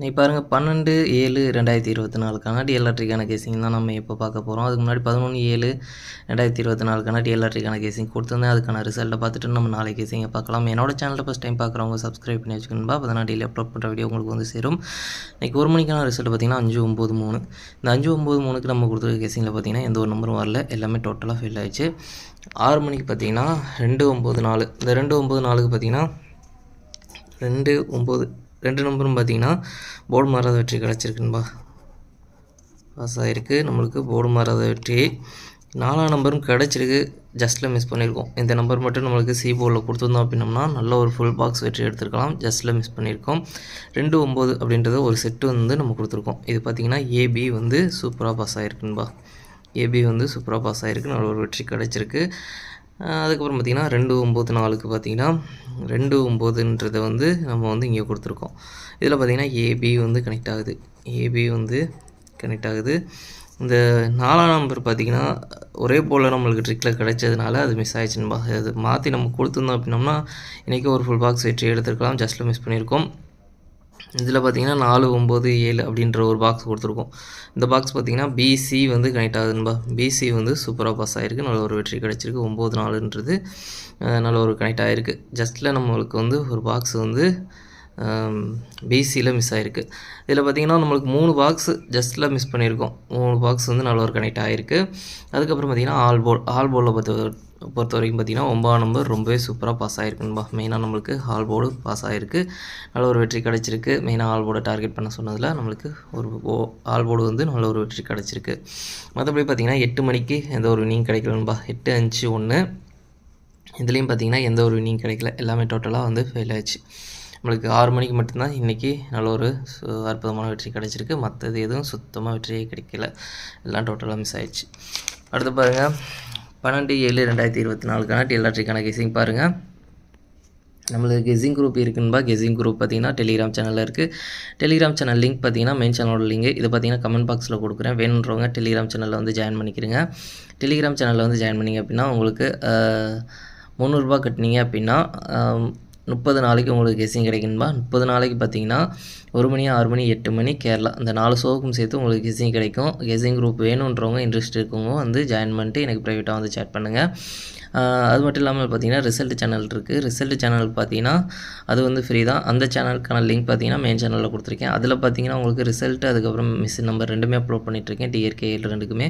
நீ பாருங்கள் பன்னெண்டு ஏழு ரெண்டாயிரத்தி இருபத்தி நாலுக்கான டிஎல்ஆர்டிக்கான கேசிங் தான் நம்ம இப்போ பார்க்க போகிறோம் அதுக்கு முன்னாடி பதினொன்று ஏழு ரெண்டாயிரத்தி இருபத்தி நாலுக்கான டிஎல்ஆர்டிக்கான கேசிங் கொடுத்துருந்தேன். அதுக்கான ரிசல்ட்டை பார்த்துட்டு நம்ம நாளை கேசிங்கை பார்க்கலாம். என்னோட சேனலில் ஃபஸ்ட் டைம் பார்க்குறவங்க சப்ஸ்கிரைப் பண்ணி வச்சுக்கணும்பா அப்போ தான் டெய்லி அப்லோட் பண்ணுற வீடியோ உங்களுக்கு வந்து சேரும். இன்றைக்கி ஒரு மணிக்கான ரிசல்ட் பார்த்திங்கன்னா அஞ்சு ஒம்பது மூணு. இந்த அஞ்சு ஒம்பது மூணுக்கு நம்ம கொடுத்துருக்க கேசிங்கில் பார்த்திங்கன்னா எந்த ஒரு நம்பரும் வரல. எல்லாமே டோட்டலாக ஃபெயில் ஆயிடுச்சு. ஆறு மணிக்கு பார்த்திங்கன்னா ரெண்டு ஒம்பது நாலு. இந்த ரெண்டு ஒம்பது நாலுக்கு பார்த்திங்கன்னா ரெண்டு ஒம்பது ரெண்டு நம்பரும் பார்த்தீங்கன்னா போர்டு மாறாத வெற்றி கிடச்சிருக்குன்பா பாஸ் ஆகிருக்கு நம்மளுக்கு போர்டு மாறாத வெற்றி. நாலாம் நம்பரும் கிடச்சிருக்கு. ஜஸ்ட்டில் மிஸ் பண்ணியிருக்கோம் இந்த நம்பர் மட்டும் நம்மளுக்கு சி போர்டில் கொடுத்துருந்தோம் அப்படின்னம்னா நல்ல ஒரு ஃபுல் பாக்ஸ் வெற்றி எடுத்துருக்கலாம். ஜஸ்ட்டில் மிஸ் பண்ணியிருக்கோம் ரெண்டு ஒம்பது அப்படின்றத ஒரு செட்டு வந்து நம்ம கொடுத்துருக்கோம். இது பார்த்திங்கன்னா ஏபி வந்து சூப்பராக பாஸ் ஆகிருக்குன்பா ஏபி வந்து சூப்பராக பாஸ் ஆகிருக்கு நல்ல ஒரு வெற்றி கிடச்சிருக்கு. அதுக்கப்புறம் பார்த்திங்கன்னா ரெண்டு ஒம்பது நாலுக்கு பார்த்திங்கன்னா ரெண்டு ஒம்போதுன்றதை வந்து நம்ம வந்து இங்கே கொடுத்துருக்கோம். இதில் பார்த்திங்கன்னா ஏபி வந்து கனெக்ட் ஆகுது. ஏபி வந்து கனெக்ட் ஆகுது. இந்த நாலாம் நம்பர் பார்த்திங்கன்னா ஒரே போல் நம்மளுக்கு ட்ரிக்கில் கிடைச்சதுனால அது மிஸ் ஆயிடுச்சுன்னு அது மாற்றி நம்ம கொடுத்துருந்தோம் அப்படின்னோம்னா இன்றைக்கி ஒரு ஃபுல் பாக்ஸ் வெற்றி எடுத்துருக்கலாம். ஜஸ்ட்டில் மிஸ் பண்ணியிருக்கோம். இதில் பார்த்தீங்கன்னா நாலு ஒம்பது ஏழு அப்படின்ற ஒரு பாக்ஸ் கொடுத்துருக்கோம். இந்த பாக்ஸ் பார்த்தீங்கன்னா பிசி வந்து கனெக்ட் ஆகுதுன்பா பிசி வந்து சூப்பராக பாஸ் ஆகிருக்கு நல்ல ஒரு வெற்றி கிடச்சிருக்கு. ஒம்பது நாலுன்றது நல்ல ஒரு கனெக்ட் ஆகிருக்கு ஜஸ்ட்டில் நம்மளுக்கு வந்து ஒரு பாக்ஸ் வந்து பிசியில் மிஸ் ஆகிருக்கு இதில் பார்த்திங்கன்னா நம்மளுக்கு மூணு பாக்ஸ் ஜஸ்ட்டில் மிஸ் பண்ணியிருக்கோம். மூணு பாக்ஸ் வந்து நல்ல ஒரு கனெக்ட் ஆகிருக்கு அதுக்கப்புறம் பார்த்திங்கன்னா ஆல் போல் ஆல் போலில் பார்த்து பொறுத்த வரைக்கும் பார்த்திங்கன்னா ஒம்பதாம் நம்பர் ரொம்பவே சூப்பராக பாஸ் ஆகிருக்குன்பா மெயினாக நம்மளுக்கு ஹால் போர்டு பாஸ் ஆகிருக்கு நல்ல ஒரு வெற்றி கிடச்சிருக்கு. மெயினாக ஆல் போர்டை டார்கெட் பண்ண சொன்னதில் நம்மளுக்கு ஒரு ஓ ஆல் போர்டு வந்து நல்ல ஒரு வெற்றி கிடச்சிருக்கு. மற்றபடி பார்த்திங்கன்னா எட்டு மணிக்கு எந்த ஒரு வினிங் கிடைக்கலன்பா. எட்டு அஞ்சு ஒன்று இதுலேயும் பார்த்திங்கன்னா எந்த ஒரு வினிங் கிடைக்கல. எல்லாமே டோட்டலாக வந்து ஃபெயில் ஆச்சு நம்மளுக்கு ஆறு மணிக்கு மட்டும்தான் இன்றைக்கி நல்ல ஒரு அற்புதமான வெற்றி கிடச்சிருக்கு. மற்றது எதுவும் சுத்தமாக வெற்றியே கிடைக்கல. எல்லாம் டோட்டலாக மிஸ் ஆயிடுச்சு. அடுத்து பாருங்கள் பன்னெண்டு ஏழு ரெண்டாயிரத்தி இருபத்தி நாலுக்கான டிஎல்ஆர்டிக்கான கெஸிங் பாருங்கள் நம்மளுக்கு கெஸிங் குரூப் இருக்குன்பா கெஸிங் குரூப் பார்த்தீங்கன்னா டெலிகிராம் சேனலில் இருக்குது டெலிகிராம் சேனல் லிங்க் பார்த்தீங்கன்னா மெயின் சேனலோட லிங்க். இது பார்த்தீங்கன்னா கமெண்ட் பாக்ஸில் கொடுக்குறேன். வேணுன்றவங்க டெலிகிராம் சேனலில் வந்து ஜாயின் பண்ணிக்கிறீங்க டெலிகிராம் சேனலில் வந்து ஜாயின் பண்ணிங்க அப்படின்னா உங்களுக்கு முந்நூறுரூபா கட்டினீங்க அப்படின்னா முப்பது நாளைக்கு உங்களுக்கு கெஸ்ஸிங் கிடைக்கும்பா முப்பது நாளைக்கு பார்த்தீங்கன்னா ஒரு மணி ஆறு மணி எட்டு மணி கேரளா இந்த நாலு ஷோவுக்கும் சேர்த்து உங்களுக்கு கெஸ்ஸிங் கிடைக்கும். கெஸ்ஸிங் குரூப் வேணுன்றவங்க இன்ட்ரெஸ்ட் இருக்கவங்க வந்து ஜாயின் பண்ணிட்டு எனக்கு ப்ரைவேட்டாக வந்து சேட் பண்ணுங்கள் அது மட்டும் இல்லாமல் பார்த்தீங்கன்னா ரிசல்ட் சேனல் இருக்குது ரிசல்ட் சேனல் பார்த்தீங்கன்னா அது வந்து ஃப்ரீ தான். அந்த சேனலுக்கான லிங்க் பார்த்தீங்கன்னா மெயின் சேனலில் கொடுத்துருக்கேன். அதில் பார்த்தீங்கன்னா உங்களுக்கு ரிசல்ட் அதுக்கப்புறம் மிஸ் நம்பர் ரெண்டுமே அப்லோட் பண்ணிட்டுருக்கேன் டிஆர்கே ரெண்டுக்குமே.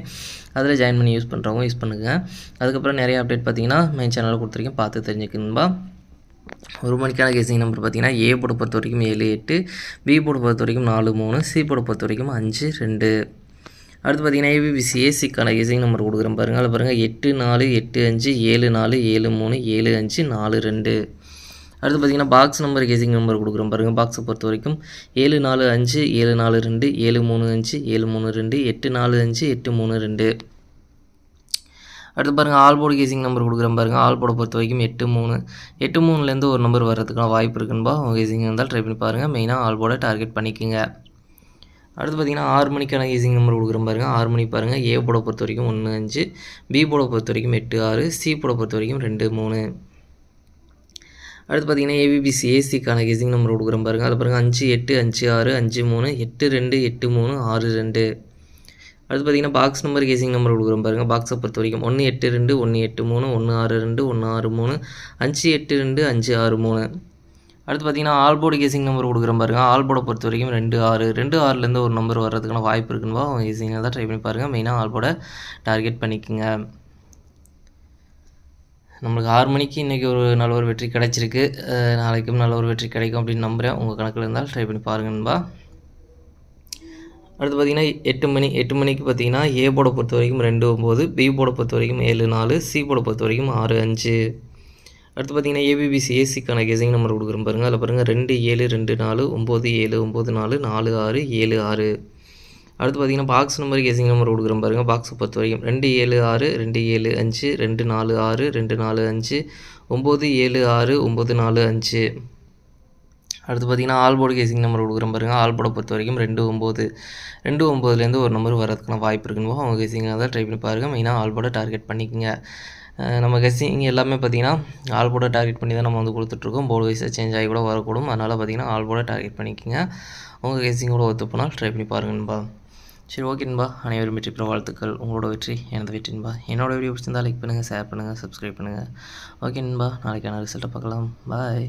அதில் ஜாயின் பண்ணி யூஸ் பண்ணுறவங்க யூஸ் பண்ணுங்கள் அதுக்கப்புறம் நிறைய அப்டேட் பார்த்தீங்கன்னா மெயின் சேனலில் கொடுத்துருக்கேன். பார்த்து தெரிஞ்சுக்கணும்பா. ஒரு மணிக்கான கேசிங் நம்பர் பார்த்தீங்கன்னா ஏ போர்டை பொறுத்த வரைக்கும் ஏழு எட்டு பி போட பொறுத்த வரைக்கும் நாலு மூணு சி போர்டை பொறுத்த வரைக்கும் அஞ்சு ரெண்டு. அடுத்து பார்த்தீங்கன்னா ஏபிபிசி ஏசிக்கான கேசிங் நம்பர் கொடுக்குறேன் பாருங்கள் அதில் பாருங்கள் எட்டு நாலு எட்டு அஞ்சு ஏழு நாலு ஏழு மூணு ஏழு அஞ்சு நாலு ரெண்டு. அடுத்து பார்த்தீங்கன்னா பாக்ஸ் நம்பர் கேசிங் நம்பர் கொடுக்குறோம் பாருங்கள் பாக்ஸை பொறுத்த வரைக்கும் ஏழு நாலு அஞ்சு ஏழு நாலு ரெண்டு ஏழு மூணு அஞ்சு ஏழு மூணு ரெண்டு எட்டு நாலு அஞ்சு எட்டு மூணு ரெண்டு. அடுத்து பாருங்கள் ஆல்போர்டு கேசிங் நம்பர் கொடுக்குறேன் பாருங்கள் ஆல்போர்டை பொறுத்த வரைக்கும் எட்டு மூணு. எட்டு மூணுலேருந்து ஒரு நம்பர் வர்றதுக்கான வாய்ப்பு இருக்குன்பா? உங்கள் கேசிங் இருந்தால் ட்ரை பண்ணி பாருங்கள் மெயினாக ஆல்போர்டை டார்கெட் பண்ணிக்கோங்க. அடுத்து பார்த்தீங்கன்னா ஆறு மணிக்கான கேசிங் நம்பர் கொடுக்குறேன் பாருங்கள் ஆறு மணி பாருங்கள் ஏ போட பொறுத்த வரைக்கும் ஒன்று அஞ்சு. பி போட பொறுத்த வரைக்கும் எட்டு ஆறு. சி போட பொறுத்த வரைக்கும் ரெண்டு மூணு. அடுத்து பார்த்தீங்கன்னா ஏபிபிசி ஏசிக்கான கேசிங் நம்பர் கொடுக்குறேன் பாருங்கள் அது பாருங்கள் அஞ்சு எட்டு அஞ்சு ஆறு அஞ்சு மூணு எட்டு ரெண்டு எட்டு மூணு ஆறு ரெண்டு. அடுத்து பார்த்தீங்கன்னா பாக்ஸ் நம்பர் கேசிங் நம்பர் கொடுக்குறோம் பாருங்கள் பாக்ஸை பொறுத்த வரைக்கும் ஒன்று எட்டு ரெண்டு ஒன்று எட்டு மூணு ஒன்று ஆறு ரெண்டு ஒன்று ஆறு மூணு அஞ்சு எட்டு ரெண்டு அஞ்சு ஆறு மூணு. அடுத்து பார்த்தீங்கன்னா ஆல்போர்டு கேசிங் நம்பர் கொடுக்குறோம் பாருங்கள் ஆல்போர்டை பொறுத்த வரைக்கும் ரெண்டு ஆறு ரெண்டு ஆறுலேருந்து ஒரு நம்பர் வர்றதுக்கான வாய்ப்பு இருக்குன்னு அவங்க கேசிங்காக தான் ட்ரை பண்ணி பாருங்கள் மெயினாக ஆல்போர்டை டார்கெட் பண்ணிக்கோங்க. நம்மளுக்கு ஆறு மணிக்கு இன்றைக்கி ஒரு நல்ல ஒரு வெற்றி கிடச்சிருக்கு. நாளைக்கும் நல்ல ஒரு வெற்றி கிடைக்கும் அப்படின்னு நம்புகிறேன் உங்கள் கணக்கில் இருந்தால் ட்ரை பண்ணி பாருங்கன்பா. அடுத்து பார்த்திங்கன்னா எட்டு மணி எட்டு மணிக்கு பார்த்தீங்கன்னா ஏ போட பொறுத்த வரைக்கும் ரெண்டு ஒம்பது பி போட பொறுத்த வரைக்கும் ஏழு நாலு சி போட பொறுத்த வரைக்கும் ஆறு அஞ்சு. அடுத்து பார்த்தீங்கன்னா ஏபிபிசி ஏசிக்கான கெசிங் நம்பர் கொடுக்குறோம் பாருங்கள் அதில் பாருங்கள் ரெண்டு ஏழு ரெண்டு நாலு ஒம்பது ஏழு ஒம்பது நாலு நாலு ஆறு ஏழு ஆறு. அடுத்து பார்த்தீங்கன்னா பாக்ஸ் நம்பர் கெசிங் நம்பர் கொடுக்குறோம் பாருங்கள் பாக்ஸை பொறுத்த வரைக்கும். ரெண்டு ஏழு ஆறு ரெண்டு ஏழு அஞ்சு ரெண்டு நாலு ஆறு ரெண்டு நாலு அஞ்சு ஒம்பது ஏழு ஆறு ஒம்பது நாலு அஞ்சு. அடுத்து பார்த்தீங்கன்னா ஆல்போர்டு கேசிங் நம்பர் கொடுக்குறோம் பாருங்கள் ஆல்போர்டை பொறுத்த வரைக்கும் ரெண்டு ஒம்பது ரெண்டு ஒம்பதுலேருந்து ஒரு நம்பர் வரதுக்கான வாய்ப்பு இருக்குன்னு அவங்க கேசிங்காக தான் ட்ரை பண்ணி பாருங்கள் மெயினாக ஆல்போர்டை டார்கெட் பண்ணிக்கோங்க. நம்ம கெஸ்ஸிங் எல்லாமே பார்த்தீங்கன்னா ஆல் போட டார்கெட் பண்ணி தான் நம்ம வந்து கொடுத்துட்ருக்கோம். போர்டு வைஸாக சேஞ்ச் ஆகி கூட வரக்கூடும். அதனால் பார்த்தீங்கன்னா ஆல் போட டார்கெட் பண்ணிக்கோங்க. உங்கள் கெஸ்ஸிங்கோட ஒத்து போனால் ட்ரை பண்ணி பாருங்கன்பா சரி ஓகேன்பா அனைவரும் வெற்றி பெற வாழ்த்துக்கள். உங்களோட வெற்றி எனது வெற்றின்பா என்னோட வீடியோ பிடிச்சிருந்தா லைக் பண்ணுங்கள் ஷேர் பண்ணுங்கள் சப்ஸ்கிரைப் பண்ணுங்கள் ஓகேன்பா நாளைக்கான ரிசல்ட்டை பார்க்கலாம். பாய்